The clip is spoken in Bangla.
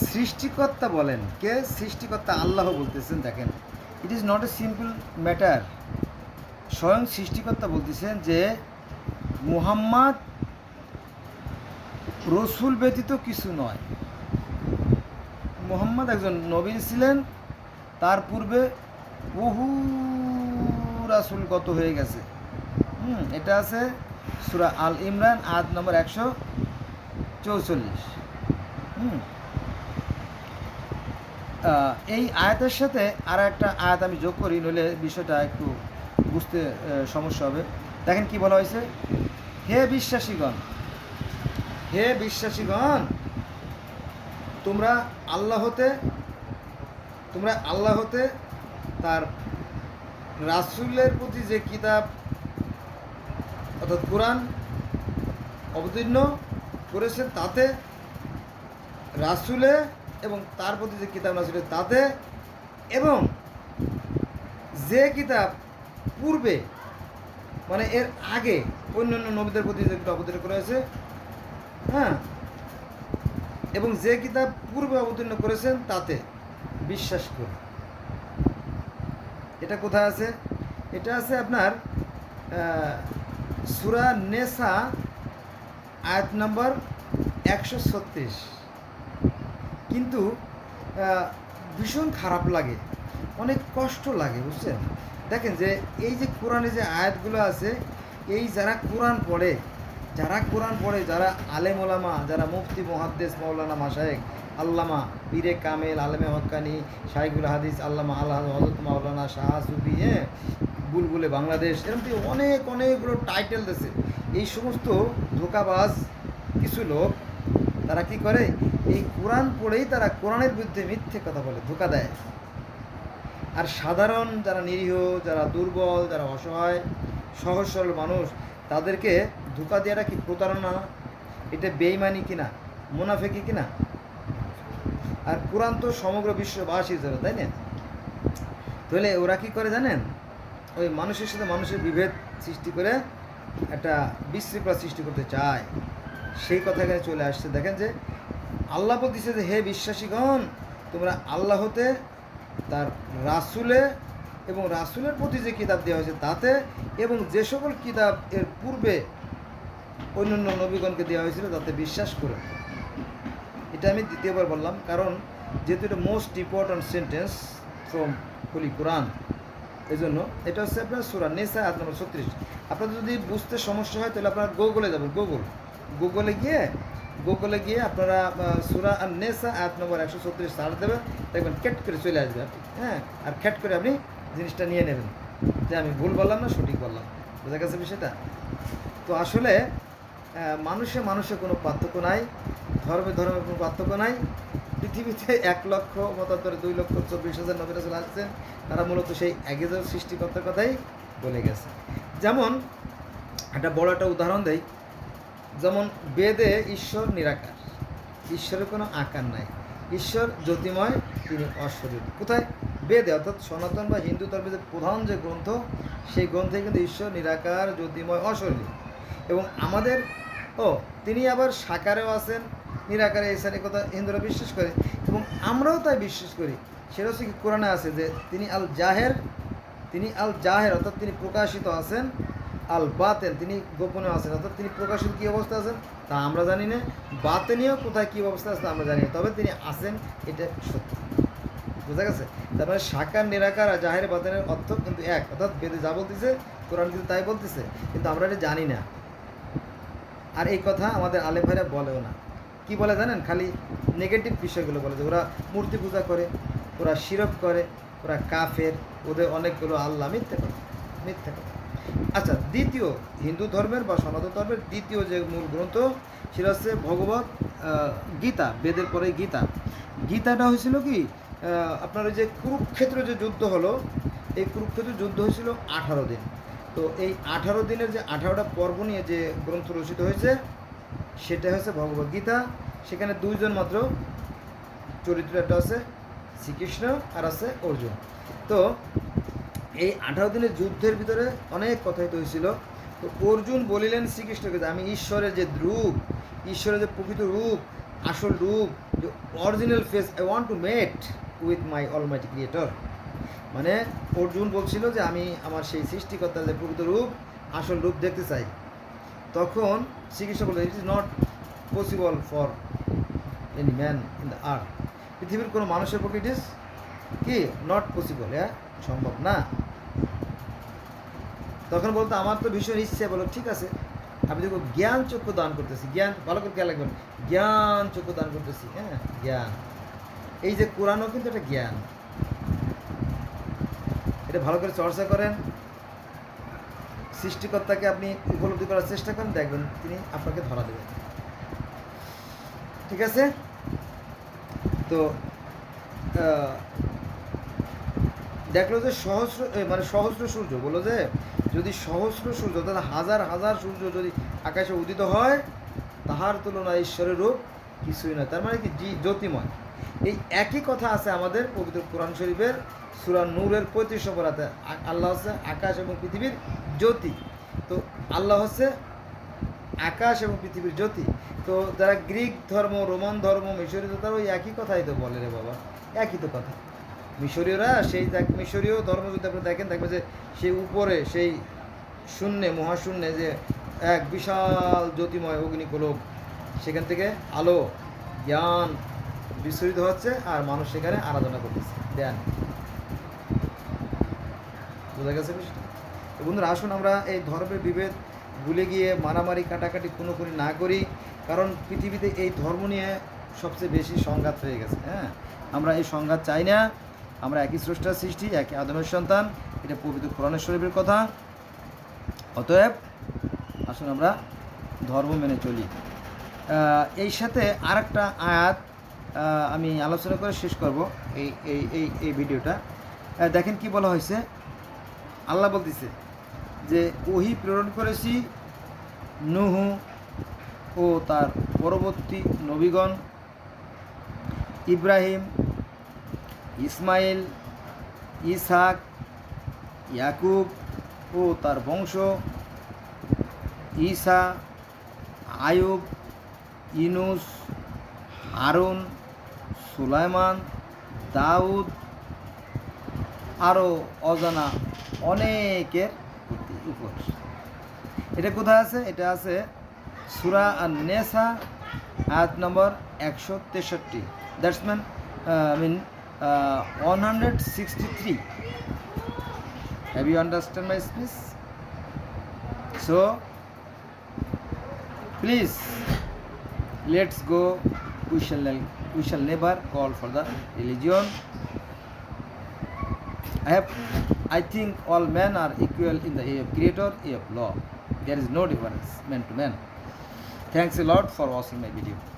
সৃষ্টিকর্তা বলেন। কে? সৃষ্টিকর্তা আল্লাহ বলতেছেন, দেখেন। It is not a simple matter স্বয়ং সৃষ্টিকর্তা বলতেছেন যে, মুহাম্মদ রসুল ব্যতীত কিছু নয়। মুহাম্মদ একজন নবীন ছিলেন, তার পূর্বে বহু রাসুল গত হয়ে গেছে। হুম, এটা আছে সুরা আল ইমরান আদ নম্বর একশো চৌচল্লিশ। হুম। এই আয়াতের সাথে আর একটা আয়াত আমি যোগ করি, নইলে বিষয়টা একটু বুঝতে সমস্যা হবে। দেখেন কি বলা হয়েছে? হে বিশ্বাসীগণ হে বিশ্বাসীগণ, তোমরা আল্লাহতে তোমরা আল্লাহতে তার রাসুলের প্রতি যে কিতাব অর্থাৎ কোরআন অবতীর্ণ করেছেন, তাতে রাসুলে এবং তার প্রতি যে কিতাব রাসুলের তাতে এবং যে কিতাব পূর্বে মানে এর আগে অন্যান্য নবীদের প্রতি যে কিতাব অবতীর্ণ করা হয়েছে হ্যাঁ এবং যে কিতাব পূর্বে অবতীর্ণ করেছেন তাতে বিশ্বাস করুন। এটা কোথায় আছে? এটা আছে আপনার সুরা নেসা, আয়াত নম্বর একশো ছত্রিশ। কিন্তু ভীষণ খারাপ লাগে। অনেক কষ্ট লাগে, বুঝছেন? দেখেন যে, এই যে কোরআনে যে আয়াতগুলো আছে, এই যারা কোরআন পড়ে, যারা কোরআন পড়ে, যারা আলেম ওলামা, যারা মুফতি, মহাদ্দেস মৌলানা মাসায়েক আল্লামা, পীরে কামেল, আলেমে হকানি শাহিগুল হাদিস, আল্লামা, আল্লাহ হজরত মাওলানা শাহ সুফি হ্যাঁ বুলবুলে বাংলাদেশ, এরকম অনেক, অনেকগুলো টাইটেল দিয়েছে এই সমস্ত ধোকাবাজ কিছু লোক, তারা কি করে? এই কোরআন পড়েই তারা কোরআনের বিরুদ্ধে মিথ্যে কথা বলে, ধোকা দেয়। আর সাধারণ যারা নিরীহ, যারা দুর্বল, যারা অসহায়, সহজ সরল মানুষ, তাদেরকে ধোকা দেওয়াটা কি প্রতারণা? এটা বেইমানি কিনা? মুনাফেকি কিনা? আর কোরআন তো সমগ্র বিশ্ববাসী জন্য, তাই না? তাহলে ওরা কি করে জানেন? ওই মানুষের সাথে মানুষের বিভেদ সৃষ্টি করে একটা বিশৃঙ্খলা সৃষ্টি করতে চায়। সেই কথা এখানে চলে আসছে। দেখেন যে আল্লাহ বলতেছে যে, হে বিশ্বাসীগণ, তোমরা আল্লাহ হতে তার রাসুলে এবং রাসুলের প্রতি যে কিতাব দেওয়া হয়েছে তাতে এবং যে সকল কিতাব এর পূর্বে অন্যান্য নবীগণকে দেওয়া হয়েছিল তাতে বিশ্বাস করে। এটা আমি দ্বিতীয়বার বললাম, কারণ যেহেতু এটা most important sentence from holy Quran এই জন্য এটা হচ্ছে আপনার সুরা নেসা আট নম্বর ছত্রিশ। আপনাদের যদি বুঝতে সমস্যা হয় তাহলে আপনারা গুগলে যাবেন গুগল গুগলে গিয়ে গুগলে গিয়ে আপনারা সুরা আর নেসা আট নম্বর একশো ছত্রিশ সার্চ দেবেন, দেখবেন ক্যাট করে চলে আসবে আপনি হ্যাঁ? আর খ্যাট করে আপনি জিনিসটা নিয়ে নেবেন। যে আমি ভুল বললাম না, সঠিক বললাম। বোঝা গেছে বিষয়টা? তো আসলে মানুষে মানুষে কোনো পার্থক্য নাই, ধর্মে ধর্মে কোনো পার্থক্য নাই। পৃথিবীতে এক লক্ষ, মতান্তরে দুই লক্ষ, চব্বিশ হাজার নবী রাসুল আসছেন। তারা মূলত সেই একজন সৃষ্টিকর্তার কথাই বলে গেছে। যেমন, একটা বড় একটা উদাহরণ দেই। যেমন বেদে ঈশ্বর নিরাকার। ঈশ্বরের কোনো আকার নাই। ঈশ্বর জ্যোতিময়, তিনি অশরীর। কোথায়? বেদে, অর্থাৎ সনাতন বা হিন্দু ধর্মের প্রধান যে গ্রন্থ, সেই গ্রন্থে কিন্তু ঈশ্বর নিরাকার, জ্যোতিময়, অশরীর। এবং আমাদের, ও, তিনি আবার সাকারেও আছেন, নিরাকারে এসেন কথা হিন্দুরা বিশ্বাস করে। এবং আমরাও তাই বিশ্বাস করি। সেটা হচ্ছে কি, কোরআনে আছে যে তিনি আল জাহের তিনি আল জাহের অর্থাৎ তিনি প্রকাশিত আছেন আল বাতেন, তিনি গোপনে আছেন, অর্থাৎ তিনি প্রকাশিত কী অবস্থা আছেন? তা আমরা জানি না। বাতেনিও কোথায় কী অবস্থা আছে আমরা জানি না। তবে তিনি আছেন, এটা সত্যি। বুঝা গেছে? তারপরে সাকার নিরাকার আর জাহের বাতেনের অর্থ কিন্তু এক। অর্থাৎ বেদে যা বলতেছে, কোরআন কিন্তু তাই বলতেছে। কিন্তু আমরা এটা জানি না। আর এই কথা আমাদের আলেম ভাইরা বলেও না। কি বলে জানেন? খালি নেগেটিভ বিষয়গুলো বলে যে ওরা মূর্তি পূজা করে, ওরা শিরক করে, ওরা কাফের, ওদের অনেকগুলো আল্লাহ মিথ্যে কথা মিথ্যে কথা। আচ্ছা দ্বিতীয়, হিন্দু ধর্মের বা সনাতন ধর্মের দ্বিতীয় যে মূল গ্রন্থ, সেটা হচ্ছে ভগবত গীতা, বেদের পরে গীতা। গীতাটা হয়েছিল কি আপনার ওই যে কুরুক্ষেত্র যে যুদ্ধ হলো, এই কুরুক্ষেত্র যুদ্ধ হয়েছিল আঠারো দিন। তো এই আঠারো দিনের যে আঠারোটা পর্ব নিয়ে যে গ্রন্থ রচিত হয়েছে, সেটা হচ্ছে ভগবত গীতা। সেখানে দুইজন মাত্র চরিত্র একটা আছে শ্রীকৃষ্ণ আর আছে অর্জুন। তো এই আঠারো দিনের যুদ্ধের ভিতরে অনেক কথাই তো হয়েছিল। তো অর্জুন বলিলেন শ্রীকৃষ্ণকে যে, আমি ঈশ্বরের যে রূপ, ঈশ্বরের যে প্রকৃত রূপ, আসল রূপ, যে original face I want to met with my almighty creator মানে অর্জুন বলছিল যে, আমি আমার সেই সৃষ্টিকর্তার যে প্রকৃত রূপ, আসল রূপ দেখতে চাই। তখন শ্রীকৃষ্ণ বললেন it is not possible for any man in the earth পৃথিবীর কোনো মানুষের পক্ষে ইট ইজ কি? নট পসিবল হ্যাঁ? সম্ভব না। তখন বলতো, আমার তো ভীষণ ইচ্ছে। বলো, ঠিক আছে। আমি দেখো, জ্ঞান চক্ষু দান করতেছি। জ্ঞান, ভালো করে খেয়াল রাখবেন। জ্ঞান চক্ষু দান করতেছি হ্যাঁ? জ্ঞান। এই যে কোরআনও কিন্তু একটা জ্ঞান। এটা ভালো করে চর্চা করেন। সৃষ্টিকর্তাকে আপনি উপলব্ধি করার চেষ্টা করেন, দেখবেন তিনি আপনাকে ধরা দেবেন। ঠিক আছে? তো দেখল যে সহস্র মানে সহস্র সূর্য, বলল যে যদি সহস্র সূর্য, অর্থাৎ হাজার হাজার সূর্য যদি আকাশে উদিত হয়, তাহার তুলনায় ঈশ্বরের রূপ কিছুই নয়। তার মানে কি? জি জ্যোতিময়। এই একই কথা আছে আমাদের পবিত্র কোরআন শরীফের সুরান নূরের পঁয়ত্রিশ অপরাধে আল্লাহ হচ্ছে আকাশ এবং পৃথিবীর জ্যোতি। তো আল্লাহ হচ্ছে আকাশ এবং পৃথিবীর জ্যোতি। তো যারা গ্রিক ধর্ম, রোমান ধর্ম মিশরীয় তারা ওই একই কথাই তো বলে রে বাবা। একই তো কথা। মিশরীয়রা, সেই দেখ- মিশরীয় ধর্ম আপনি দেখেন, দেখবেন যে সেই উপরে সেই শূন্যে, মহাশূন্যে যে এক বিশাল জ্যোতিময় অগ্নিকোলক সেখান থেকে আলো, জ্ঞান বিস্তৃত হচ্ছে আর মানুষ সেখানে আরাধনা করতেছে। ধ্যান বোঝা গেছে বিষয়টা? বন্ধুরা, আসুন আমরা এই ধর্মের বিভেদ ভুলে গিয়ে মারামারি, কাটাকাটি কোনো করি না করি, কারণ পৃথিবীতে এই ধর্ম নিয়ে সবচেয়ে বেশি সংঘাত হয়ে গেছে হ্যাঁ? আমরা এই সংঘাত চাই না। আমরা একই স্রষ্টার সৃষ্টি, একই আদমের সন্তান, এটা পবিত্র কোরআনের শরীফের কথা। অতএব, আসুন আমরা ধর্ম মেনে চলি। এই সাথে আর একটা আয়াত আমি আলোচনা করে শেষ করব এই এই এই এই ভিডিওটা। দেখেন কি বলা হয়েছে? আল্লাহ বলতেছে যে, ওহি প্রেরণ করেছি নুহু ও তার পরবর্তী নবীগণ, ইব্রাহিম ইসমাইল, ইসহাক, ইয়াকুব ও তার বংশ, ঈসা আয়ুব ইনুস, হারুন, সুলাইমান, দাউদ আরও অজানা অনেকের উপর এটা কোথায় আছে? এটা আছে সুরা আর নেসা আয়াত নম্বর একশো তেষট্টি। দ্যাটসম্যান I mean one hundred sixty three have you understand my speech so please let's go we shall we shall never call for the religion i have i think all men are equal in the eye of creator eye of law there is no difference man to man thanks a lot for watching my video